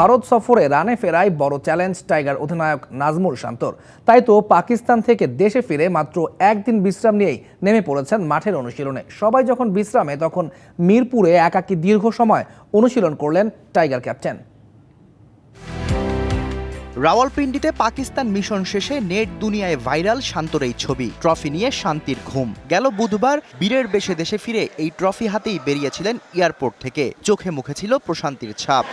ভারত সফরে রানে ফেরায় বড় চ্যালেঞ্জ টাইগার অধিনায়ক নাজমুল শান্তর। তাই তো পাকিস্তান থেকে দেশে ফিরে মাত্র একদিন বিশ্রাম নিয়েই নেমে পড়েছেন মাঠের অনুশীলনে। সবাই যখন বিশ্রামে, তখন মিরপুরে একাকী দীর্ঘ সময় অনুশীলন করলেন টাইগার ক্যাপ্টেন। রাওয়ালপিন্ডিতে পাকিস্তান মিশন শেষে নেট দুনিয়ায় ভাইরাল শান্তর এই ছবি। ট্রফি নিয়ে শান্তির ঘুম। গেল বুধবার বীরের বেশে দেশে ফিরে এই ট্রফি হাতেই বেরিয়েছিলেন এয়ারপোর্ট থেকে। চোখে মুখে ছিল প্রশান্তির ছাপ।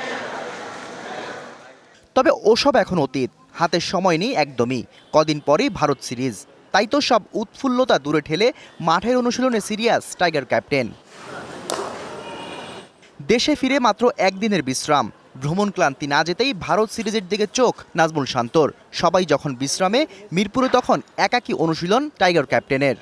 তবে ওসব এখন অতীত। হাতের সময় নেই একদমই। কদিন পরেই ভারত সিরিজ। তাই তো সব উৎফুল্লতা দূরে ঠেলে মাঠের অনুশীলনে সিরিয়াস টাইগার ক্যাপ্টেন। দেশে ফিরে মাত্র একদিনের বিশ্রাম। ভ্রমণ ক্লান্তি না যেতেই ভারত সিরিজের দিকে চোখ, নাজমুল শান্তর। সবাই যখন বিশ্রামে, মিরপুরে তখন একাকী অনুশীলন টাইগার ক্যাপ্টেনের।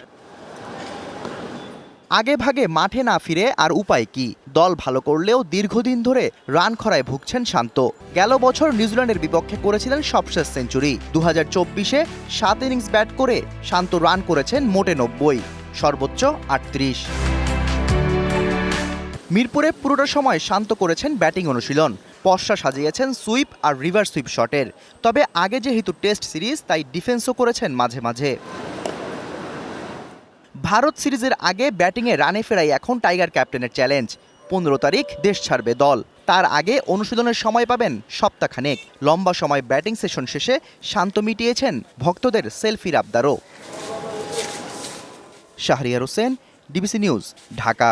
আগে ভাগে মাঠে না ফিরে আর উপায় কি? দল ভালো করলেও দীর্ঘদিন ধরে রান খরায় ভুগছেন শান্ত। গেল বছর নিউজিল্যান্ডের বিপক্ষে করেছিলেন সবশেষ সেঞ্চুরি। দু হাজার চব্বিশে সাত ইনিংস ব্যাট করে শান্ত রান করেছেন মোটে নব্বই, সর্বোচ্চ আটত্রিশ। মিরপুরে পুরোটা সময় শান্ত করেছেন ব্যাটিং অনুশীলন। পশ্চা সাজিয়েছেন সুইপ আর রিভার সুইপ শটের। তবে আগে যেহেতু টেস্ট সিরিজ, তাই ডিফেন্সও করেছেন মাঝে মাঝে। ভারত সিরিজের আগে ব্যাটিংয়ে রানে ফেরাই এখন টাইগার ক্যাপ্টেনের চ্যালেঞ্জ। পনেরো তারিখ দেশ ছাড়বে দল। তার আগে অনুশীলনের সময় পাবেন সপ্তাহখানেক। লম্বা সময় ব্যাটিং সেশন শেষে শান্ত মিটিয়েছেন ভক্তদের সেলফির আবদারও শাহরিয়ার হোসেন, ডিবিসি নিউজ, ঢাকা।